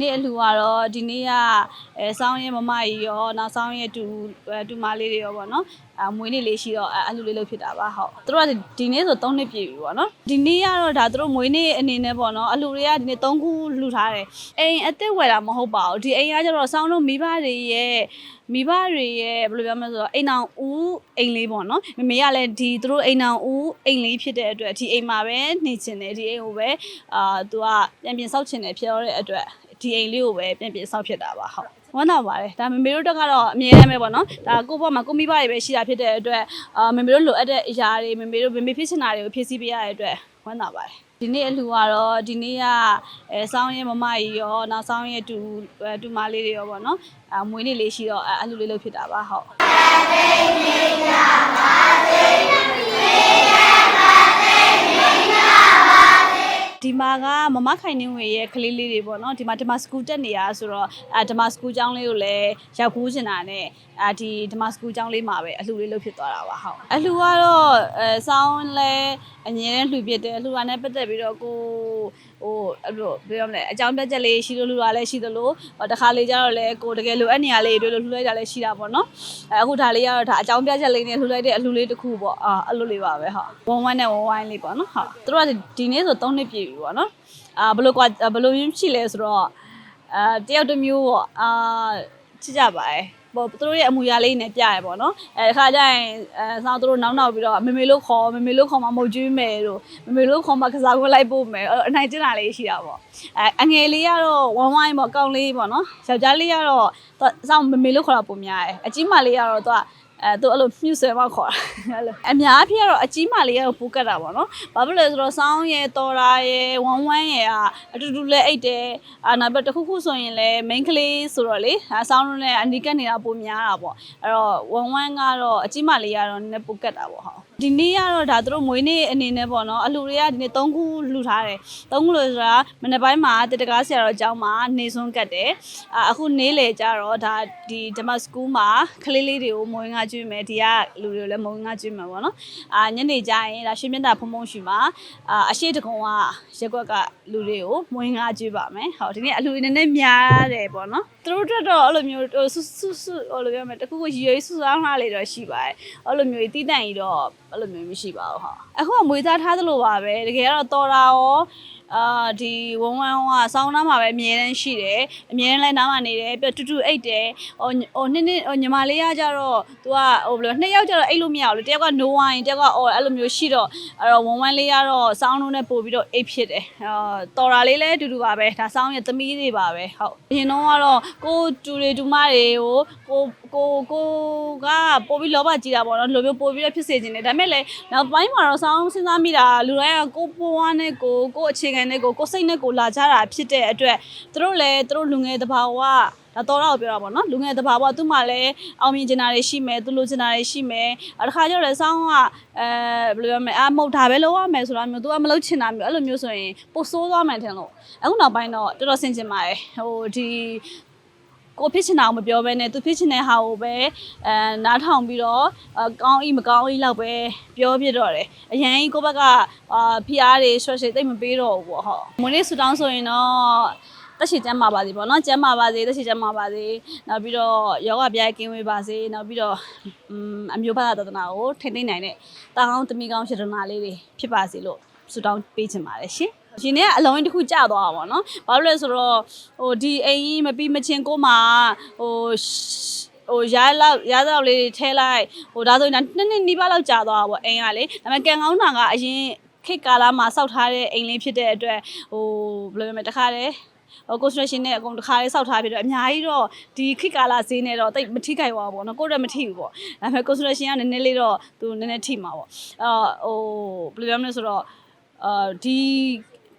နေ့အလှူကတော့ဒီနေ့ကအဲစောင်းရဲမမကြီးရောနောက်စောင်းရဲတူအဲတူမလေးတွေရောပေါ့နော်အမွေးနေ့လေးရှိတော့အဲအလှူလေးလုပ်ဖြစ်တာပါဟုတ်သူတို့ကဒီနေ့ဆို3နှစ်ပြည့်ပြီပေါ့နော်ဒီနေ့ကတော့ဒါသူတို့မွေးနေ့အနေနဲ့ပေါ့နော်အလှူတွေကဒီနေ့3ခုလှူထားတယ်အိမ်အစ်စ်ဝယ်တာမဟုတ်ပါဘူးဒီအိမ်ကကျတော့စောင်းတို့မိဘတွေရဲ့မိဘတွေရဲ့ဘယ်လိုပြောမလဲဆိုတော့အိမ်အောင်ဦးအိမ်လေးပေါ့နော်မမေကလည်းဒီသူတို့အိမ်အောင်ဦးအိမ်လေးဖြစ်တဲ့အတွက်ဒီအိမ်မှာပဲနေချင်တယ်ဒီအိမ်ကိုပဲအာသူကပြန်ပြင်ဆောက်ချင်တယ်ဖြစ်တော့တဲ့အတွက် ဒီအိမ်လေးကိုပဲပြန်ပြင်ဆောက်ဖြစ်တာပါဟုတ်ဝမ်းသာပါတယ်ဒါမမေတို့တက်ကတော့အမြဲတမ်းပဲပေါ့နော်ဒါကိုယ့်ဘက်မှာကိုမိဘတွေပဲရှိတာဖြစ်တဲ့အတွက်အာမမေတို့လိုအပ်တဲ့အရာတွေမမေတို့မမေဖြစ်ချင်တာတွေကိုဖြည့်ဆည်းပေးရတဲ့အတွက်ဝမ်းသာပါတယ်ဒီနေ့အလှူကတော့ဒီနေ့ကအဲစောင်းရဲမမကြီးရောနောက်စောင်းရဲတူအဲတူမလေးတွေရောပေါ့နော်အမွေးနေ့လေးရှိတော့အဲအလှူလေးလုပ်ဖြစ်တာပါဟုတ် မှာကမမခိုင်နေဝင်ရဲ့ကလေးလေးတွေပေါ့နော်ဒီမှာဒီမှာစကူတက်နေရဆိုတော့အဲဒီမှာစကူကျောင်းလေးကိုလည်းရောက်ဘူးချင်တာနဲ့အဲဒီဒီမှာစကူကျောင်းလေးမှာပဲအလှူလေးလုပ်ဖြစ်သွားတာပါဟုတ်အလှူကတော့အဲစောင်းလဲအငြင်းနဲ့လှူဖြစ်တယ်အလှူကနဲ့ပတ်သက်ပြီးတော့ကိုဟိုအဲ့လိုပြောရမလဲအကြောင်းပြချက်လေးရှိလို့လှူတာလည်းရှိသလိုတခါလေကျတော့လည်းကိုတကယ်လိုအပ်နေရလေးတွေလို့လှူလိုက်တာလည်းရှိတာပေါ့နော်အဲအခုဒါလေးကတော့ဒါအကြောင်းပြချက်လေးနဲ့လှူလိုက်တဲ့အလှူလေးတစ်ခုပေါ့အာအဲ့လိုလေးပါပဲဟုတ်ဝန်ဝမ်းနဲ့ဝန်ဝိုင်းလေးပေါ့နော်ဟုတ်သူတို့ကဒီနေ့ဆို3နှစ်ပြည့်ပြီပေါ့နော်အာဘယ်လိုကွာဘယ်လိုရင်းရှိလဲဆိုတော့အာတယောက်တစ်မျိုးပေါ့အာချစ်ကြပါတယ်ပေါ့ သူတို့ရဲ့အမူအရာလေးနဲ့ပြရပေါ့နော်အဲခါကျရင်အဲဆောင်းသူတို့နောက်နောက်ပြီးတော့မမေလို့ခေါ်မမေလို့ခေါ်မှမဟုတ်ကျွေးမယ်တို့မမေလို့ခေါ်မှကစားခွင့်လိုက်ပို့မယ်အဲ့အနိုင်ကျင်တာလေးရှိတာပေါ့အဲအငယ်လေးကတော့ဝမ်ဝိုင်းပေါ့ကောင်းလေးပေါ့နော်ယောက်ျားလေးကတော့သူဆောင်းမမေလို့ခေါ်တာပုံများတယ်အကြီးမလေးကတော့သူက အဲသူအဲ့လိုမြှူဆွဲမခေါ်တာအဲ့လိုအများအဖြစ်ကတော့အကြီးမလေးကတော့ပူကတ်တာပေါ့နော်ဘာဖြစ်လဲဆိုတော့စောင်းရဲတော်ရာရဲဝမ်ဝမ်းရဲကအတူတူလဲအိတ်တယ်အာနောက်ပြီးတစ်ခုခုဆိုရင်လဲ main ကလေးဆိုတော့လေအဆောင်းလုံးနဲ့အနီးကပ်နေတာပုံများတာပေါ့အဲ့တော့ဝမ်ဝမ်းကတော့အကြီးမလေးကတော့နည်းနည်းပူကတ်တာပေါ့ဟုတ် ဒီနေ့ကတော့ဒါသူတို့မွေးနေ့အနေနဲ့ပေါ့နော်အလှူတွေကဒီနေ့3ခုလှူထားတယ်3ခုလို့ဆိုတာမနေ့ပိုင်းမှာတတကားဆရာတော်အကျောင်းမှာနေစွန်းကတ်တယ်အာအခုနေ့လေကြတော့ဒါဒီဓမ္မစကူးမှာကလေးလေးတွေကိုမွေးငါကျွေးမယ်ဒီကလူတွေကိုလည်းမွေးငါကျွေးမယ်ပေါ့နော်အာညနေကျရင်ဒါရွှေမြတ်တာဖုံဖုံရှိမှာအာအရှိတကုံကရက်ကွက်ကလူတွေကိုမွေးငါကျွေးပါမယ်ဟောဒီနေ့အလှူနည်းနည်းများတယ်ပေါ့နော်သူတို့အတွက်တော့အဲ့လိုမျိုးဟိုဆုဆုဆုဟိုလိုပြောမယ်တခုခုရွေးဆုစားမှလေးတော့ရှိပါတယ်အဲ့လိုမျိုးတီးတန့်ကြီးတော့အဲ့လိုမျိုးမရှိပါဘူးဟာအခုကမွေးသားထားသလိုပါပဲတကယ်ကတော့တော်တာရောအာဒီဝုံဝမ်းကစောင်းနားမှာပဲအမြဲတမ်းရှိတယ်အမြဲတမ်းလဲနားမှာနေတယ်ပြီးတော့တူတူအိတ်တယ်ဟိုဟိုနှစ်နှစ်ဟိုညီမလေးကကြတော့ तू ကဟိုဘယ်လိုနှစ်ယောက်ကြတော့အိတ်လို့မရဘူးလေတယောက်က no wine တယောက်ကအော်အဲ့လိုမျိုးရှိတော့အဲ့တော့ဝုံဝမ်းလေးကတော့စောင်းလုံးနဲ့ပို့ပြီးတော့အိတ်ဖြစ်တယ်အာတော်တာလေးလည်းအတူတူပါပဲဒါစောင်းရဲ့သမီးတွေပါပဲဟုတ်အရင်တော့ကတော့ကိုတူတွေတူမတွေကိုကိုကိုကိုကပို့ပြီးလောဘကြီးတာပေါ့နော်လိုမျိုးပို့ပြီးတော့ဖြစ်စေခြင်းတယ်ဒါပေမဲ့လည်းနောက်ပိုင်းမှာတော့စောင်းစဉ်းစားမိတာလူတိုင်းကကိုပွားနဲ့ကိုကိုအခြေခံနဲ့ကိုကိုစိတ်နဲ့ကိုလာကြတာဖြစ်တဲ့အတွက်သူတို့လည်းသူတို့လူငယ်တဘာဝဒါတော့တော့ပြောတာပေါ့နော်လူငယ်တဘာဝသူ့မှာလည်းအောင်မြင်ချင်တာတွေရှိမယ်သူလိုချင်တာတွေရှိမယ်အဲတစ်ခါကျတော့လည်းစောင်းကအဲဘယ်လိုပြောမလဲအာမဟုတ်တာပဲလုပ်ရမယ်ဆိုတာမျိုး तू ကမလုပ်ချင်တာမျိုးအဲ့လိုမျိုးဆိုရင်ပိုဆိုးသွားမှန်တယ်လို့အခုနောက်ပိုင်းတော့တော်တော်ဆင်ကျင်ပါတယ်ဟိုဒီ ကိုဖြစ်ချင်တာကိုမပြောဘဲနဲ့သူဖြစ်ချင်တဲ့ဟာကိုပဲအဲနားထောင်ပြီးတော့အကောင်းဤမကောင်းဤလောက်ပဲပြောပြတော့တယ်အရင်ကိုဘက်ကအာဖီအားတွေဆွတ်ရှိတိတ်မပေးတော့ဘူးပေါ့ဟုတ်မွေးနေ့ဆူတောင်းဆိုရင်တော့တက်ရှိကျမ်းပါပါစေပေါ့နော်ကျမ်းပါပါစေတက်ရှိကျမ်းပါပါစေနောက်ပြီးတော့ယောဂပြိုင်ကင်းဝေးပါစေနောက်ပြီးတော့အမ်အမျိုးဘာသာတဒနာကိုထိမ့်သိမ့်နိုင်တဲ့တာကောင်းတမီကောင်းရှရနာလေးတွေဖြစ်ပါစေလို့ဆုတောင်းပေးချင်ပါတယ်ရှင် ရှင်နဲ့အလုံးတစ်ခုကြာသွားတာပေါ့နော်။ဘာလို့လဲဆိုတော့ဟိုဒီအိမ်ကြီးမပြီးမချင်းကိုမှဟိုဟိုရားလောက်ရားတော့လေးတွေထဲလိုက်ဟိုဒါဆိုရင်နှစ်နှစ်နီးပါးလောက်ကြာသွားတာပေါ့အိမ်ကလေဒါပေမဲ့ကံကောင်းတာကအရင်ခေတ်ကာလမှာစောက်ထားတဲ့အိမ်လေးဖြစ်တဲ့အတွက်ဟိုဘယ်လိုပြောမလဲတခါတည်းဟို construction နဲ့အကုန်တစ်ခါလေးစောက်ထားပြီးတော့အများကြီးတော့ဒီခိကာလာဈေးနဲ့တော့တိတ်မထိခိုက်ပါဘူးပေါ့နော်ကိုယ့်ရက်မထိဘူးပေါ့ဒါပေမဲ့ construction ကနည်းနည်းလေးတော့သူနည်းနည်းထိမှာပေါ့အော်ဟိုဘယ်လိုပြောမလဲဆိုတော့အာဒီ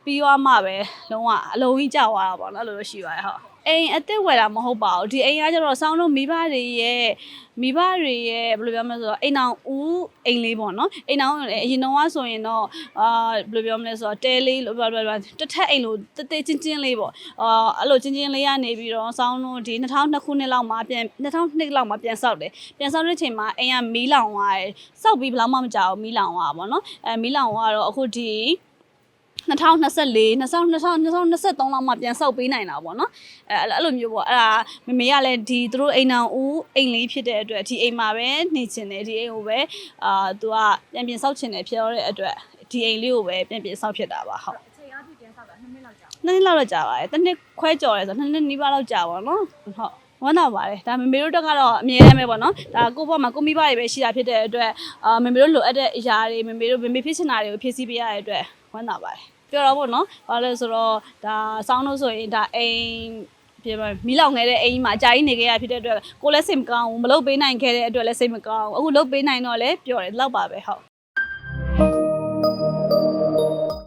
ပြီးသွားမှပဲလုံးဝအလုံးကြီးကြာသွားတာပေါ့နော်အဲ့လိုလိုရှိပါတယ်ဟုတ်အိမ်အစ်စ်ဝယ်တာမဟုတ်ပါဘူးဒီအိမ်ကကျတော့စောင်းတို့မိဘတွေရဲ့မိဘတွေရဲ့ဘယ်လိုပြောမလဲဆိုတော့အိမ်အောင်ဦးအိမ်လေးပေါ့နော်အိမ်အောင်အရင်တော့ဆိုရင်တော့အာဘယ်လိုပြောမလဲဆိုတော့တဲလေးလို့ပြောပြောတစ်ထက်အိမ်လို့တတဲချင်းချင်းလေးပေါ့အာအဲ့လိုချင်းချင်းလေးကနေပြီးတော့စောင်းတို့ဒီ2002ခုနှစ်လောက်မှာပြန်2002လောက်မှာပြန်ဆောက်တယ်ပြန်ဆောက်တဲ့ချိန်မှာအိမ်ကမီးလောင်သွားတယ်ဆောက်ပြီးဘယ်လောက်မှမကြောက်မီးလောင်သွားပါပေါ့နော်အဲမီးလောင်သွားတော့အခုဒီ 2024 2023လောက်မှပြန်ဆောက်ပေးနိုင်တာပေါ့နော်အဲအဲ့လိုမျိုးပေါ့အဲ့ဒါမမေကလည်းဒီသူတို့အိမ်အောင်ဦးအိမ်လေးဖြစ်တဲ့အတွက်ဒီအိမ်မှာပဲနေချင်တယ်ဒီအိမ်ကိုပဲအာသူကပြန်ပြင်ဆောက်ချင်တယ်ဖြစ်တော့တဲ့အတွက်ဒီအိမ်လေးကိုပဲပြန်ပြင်ဆောက်ဖြစ်တာပါဟုတ်အချိန်အားဖြင့်ပြန်ဆောက်တာ2နှစ်လောက်ကြာနှစ်နှစ်လောက်တော့ကြာပါတယ်တစ်နှစ်ခွဲကြော်တယ်ဆိုတော့နှစ်နှစ်နီးပါးလောက်ကြာပါတော့ဟုတ်ဝမ်းသာပါတယ်ဒါမေမေတို့တက်ကတော့အမြဲတမ်းပဲပေါ့နော်ဒါကိုယ့်ဘက်မှာကိုမိဘတွေပဲရှိတာဖြစ်တဲ့အတွက်အာမေမေတို့လိုအပ်တဲ့အရာတွေမေမေတို့မေမေဖြစ်ချင်တာတွေကိုဖြည့်ဆည်းပေးရတဲ့အတွက် ဝမ်းသာပါတယ်ပြောတော့ပေါ့နော်ဘာလဲဆိုတော့ဒါစောင်းလို့ဆိုရင်ဒါအိမ်ပြမမီလောက်ငယ်တဲ့အိမ်မှာအကြာကြီးနေခဲ့ရဖြစ်တဲ့အတွက်ကိုလည်းစိတ်မကောင်းဘူးမလုပ်ပေးနိုင်ခဲ့တဲ့အတွက်လည်းစိတ်မကောင်းဘူးအခုလုပ်ပေးနိုင်တော့လည်းပြောတယ်ဒီလောက်ပါပဲဟုတ်